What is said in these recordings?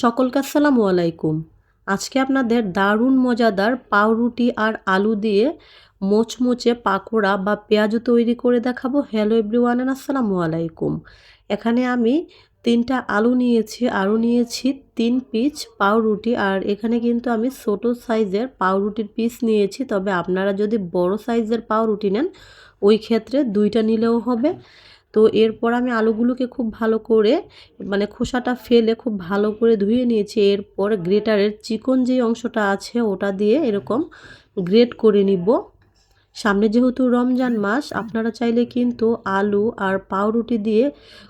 সকলকে আসসালামু আলাইকুম। আজকে আপনাদের দারুণ মজাদার পাউরুটি আর আলু দিয়ে মোচমোচে পাকোড়া বা পেঁয়াজু তৈরি করে দেখাবো। হ্যালো এভরিওয়ান আসসালামু আলাইকুম। এখানে আমি তিনটা আলু নিয়েছি, আরও নিয়েছি তিন পিস পাউরুটি আর এখানে কিন্তু আমি ছোটো সাইজের পাউরুটির পিস নিয়েছি। তবে আপনারা যদি বড় সাইজের পাউরুটি নেন, ওই ক্ষেত্রে দুইটা নিলেও হবে। তো এরপর আমি আলুগুলোকে খুব ভালো করে মানে খোসাটা ফেলে খুব ভালো করে ধুয়ে নিয়েছি। এরপর গ্রেটারের চিকন যে অংশটা আছে ওটা দিয়ে এরকম গ্রেট করে নিব। সামনে যেহেতু রমজান মাস, আপনারা চাইলে কিন্তু আলু আর পাউরুটি দিয়ে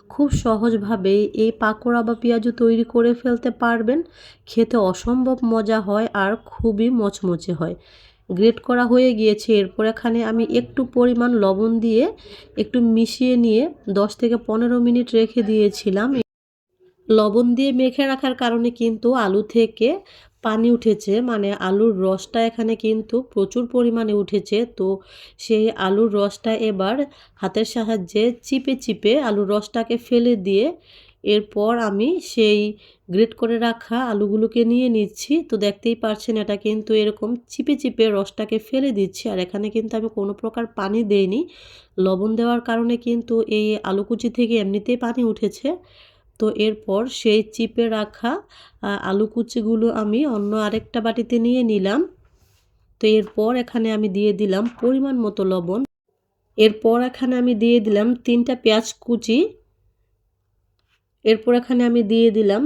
খুব সহজভাবে এই পাকোড়া বা পেঁয়াজু তৈরি করে ফেলতে পারবেন। খেতে অসম্ভব মজা হয় আর খুবই মচমচে হয়। গ্রেট করা হয়ে গিয়েছে। এরপর এখানে আমি একটু পরিমাণ লবণ দিয়ে একটু মিশিয়ে নিয়ে 10 থেকে পনেরো মিনিট রেখে দিয়েছিলাম। লবণ দিয়ে মেখে রাখার কারণে কিন্তু আলু থেকে পানি উঠেছে মানে আলুর রসটা এখানে কিন্তু প্রচুর পরিমাণে উঠেছে। তো সেই আলুর রসটা এবার হাতের সাহায্যে চিপে চিপে আলুর রসটাকে ফেলে দিয়ে এরপর আমি সেই গ্রেট করে রাখা আলুগুলোকে নিয়ে নিচ্ছি। তো দেখতেই পারছেন, এটা কিন্তু এরকম চিপে চিপে রসটাকে ফেলে দিচ্ছি আর এখানে কিন্তু আমি কোনো প্রকার পানি দেইনি। লবণ দেওয়ার কারণে কিন্তু এই আলুকুচি থেকে এমনিতেই পানি উঠেছে। তো এরপর সেই চিপে রাখা আলু কুচিগুলো আমি অন্য আরেকটা বাটিতে নিয়ে নিলাম। তো এরপর এখানে আমি দিয়ে দিলাম পরিমাণ মতো লবণ। এরপর এখানে আমি দিয়ে দিলাম তিনটা পেঁয়াজ কুচি। এরপর এখানে আমি দিয়ে দিলাম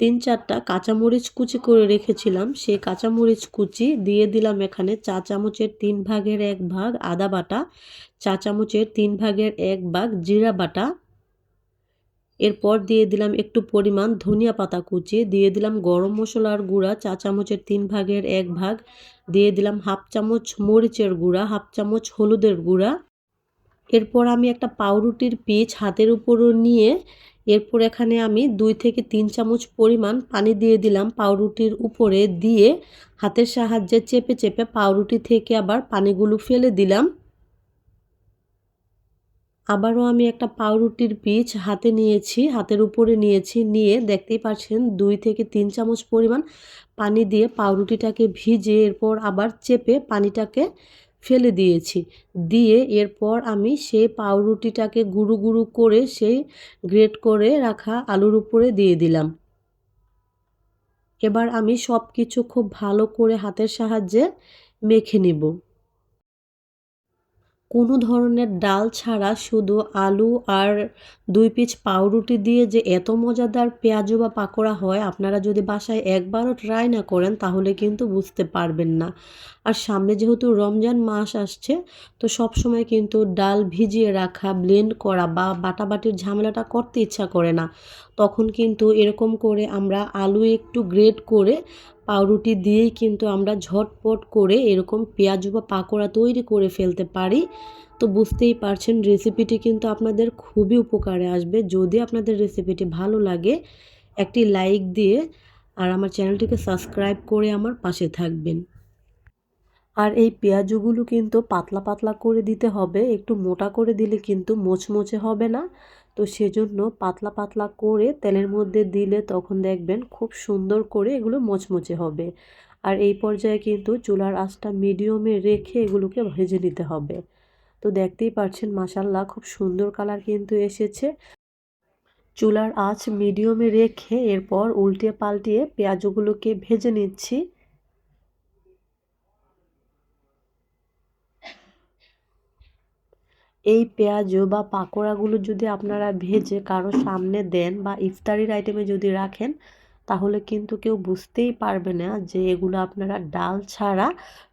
তিন চারটা কাঁচামরিচ কুচি করে রেখেছিলাম। সেই কাঁচামরিচ কুচি দিয়ে দিলাম এখানে চা চামচের তিন ভাগের এক ভাগ আদা বাটা, চা চামচের তিন ভাগের এক ভাগ জিরা বাটা। এরপর দিয়ে দিলাম একটু পরিমাণ ধনিয়া পাতা কুচি, দিয়ে দিলাম গরম মশলার গুঁড়া, চা চামচের তিন ভাগের এক ভাগ। দিয়ে দিলাম হাফ চামচ মরিচের গুঁড়া, হাফ চামচ হলুদের গুঁড়া। এরপর আমি একটা পাউরুটির পিচ হাতের উপরও নিয়ে এরপর এখানে আমি দুই থেকে তিন চামচ পরিমাণ পানি দিয়ে দিলাম পাউরুটির উপরে দিয়ে হাতের সাহায্যে চেপে চেপে পাউরুটি থেকে আবার পানিগুলো ফেলে দিলাম। আবারও আমি একটা পাউরুটির পিচ হাতে নিয়েছি, হাতের উপরে নিয়েছি, নিয়ে দেখতেই পাচ্ছেন দুই থেকে তিন চামচ পরিমাণ পানি দিয়ে পাউরুটিটাকে ভিজে এরপর আবার চেপে পানিটাকে ফেলে দিয়েছি। দিয়ে এরপর আমি সেই পাউরুটিটাকে গুঁড়ো গুঁড়ো করে সেই গ্রেট করে রাখা আলুর উপরে দিয়ে দিলাম। এবার আমি সব কিছু খুব ভালো করে হাতের সাহায্যে মেখে নিব। কোনো ধরনের ডাল ছাড়া শুধু আলু আর দুই পিস পাউরুটি দিয়ে যে এত মজাদার পেঁয়াজু বা পাকোড়া হয়, আপনারা যদি বাসায় একবারও ট্রাই না করেন, তাহলে কিন্তু বুঝতে পারবেন না। আর সামনে যেহেতু রমজান মাস আসছে, তো সব সময় কিন্তু ডাল ভিজিয়ে রাখা ব্লেন্ড করা বা বাটাবাটির ঝামেলাটা করতে ইচ্ছা করে না। তখন কিন্তু এরকম করে আমরা আলু একটু গ্রেড করে পাউরুটি দিয়েই কিন্তু আমরা ঝটপট করে এরকম পেঁয়াজু বা পাকোড়া তৈরি করে ফেলতে পারি। তো বুঝতেই পারছেন রেসিপিটি কিন্তু আপনাদের খুবই উপকারে আসবে। যদি আপনাদের রেসিপিটি ভালো লাগে, একটি লাইক দিয়ে আর আমার চ্যানেলটিকে সাবস্ক্রাইব করে আমার পাশে থাকবেন। আর এই পেঁয়াজগুলো কিন্তু পাতলা পাতলা করে দিতে হবে, একটু মোটা করে দিলে কিন্তু মোচমোচে হবে না। তো সেজন্য পাতলা পাতলা করে তেলের মধ্যে দিলে তখন দেখবেন খুব সুন্দর করে এগুলো মোচমোচে হবে। আর এই পর্যায়ে কিন্তু চুলার আঁচটা মিডিয়ামে রেখে এগুলোকে ভেজে নিতে হবে। তো দেখতেই পাচ্ছেন মাসাল্লাহ খুব সুন্দর কালার কিন্তু এসেছে। চুলার আঁচ মিডিয়ামে রেখে এরপর উল্টে পাল্টিয়ে পেঁয়াজগুলোকে ভেজে নিচ্ছি। এই পেঁয়াজু বা পাকোড়াগুলো যদি আপনারা ভেজে কারও সামনে দেন বা ইফতারির আইটেমে যদি রাখেন, তাহলে কিন্তু কেউ বুঝতেই পারবে না যে এগুলো আপনারা ডাল ছাড়া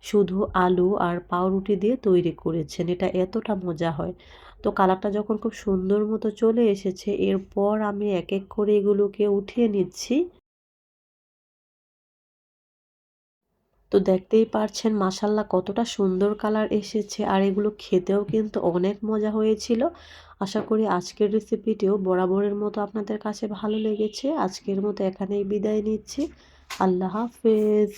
শুধু আলু আর পাউরুটি দিয়ে তৈরি করেছেন। এটা এতটা মজা হয়। তো কালারটা যখন খুব সুন্দর মতো চলে এসেছে, এরপর আমি এক এক করে এগুলোকে উঠিয়ে নিচ্ছি। তো দেখতেই পারছেন মাসাল্লা কতটা সুন্দর কালার এসেছে। আর এগুলো খেতেও কিন্তু অনেক মজা হয়েছিল। আশা করি আজকের রেসিপিটিও বরাবরের মতো আপনাদের কাছে ভালো লেগেছে। আজকের মতো এখানেই বিদায় নিচ্ছি। আল্লাহ হাফেজ।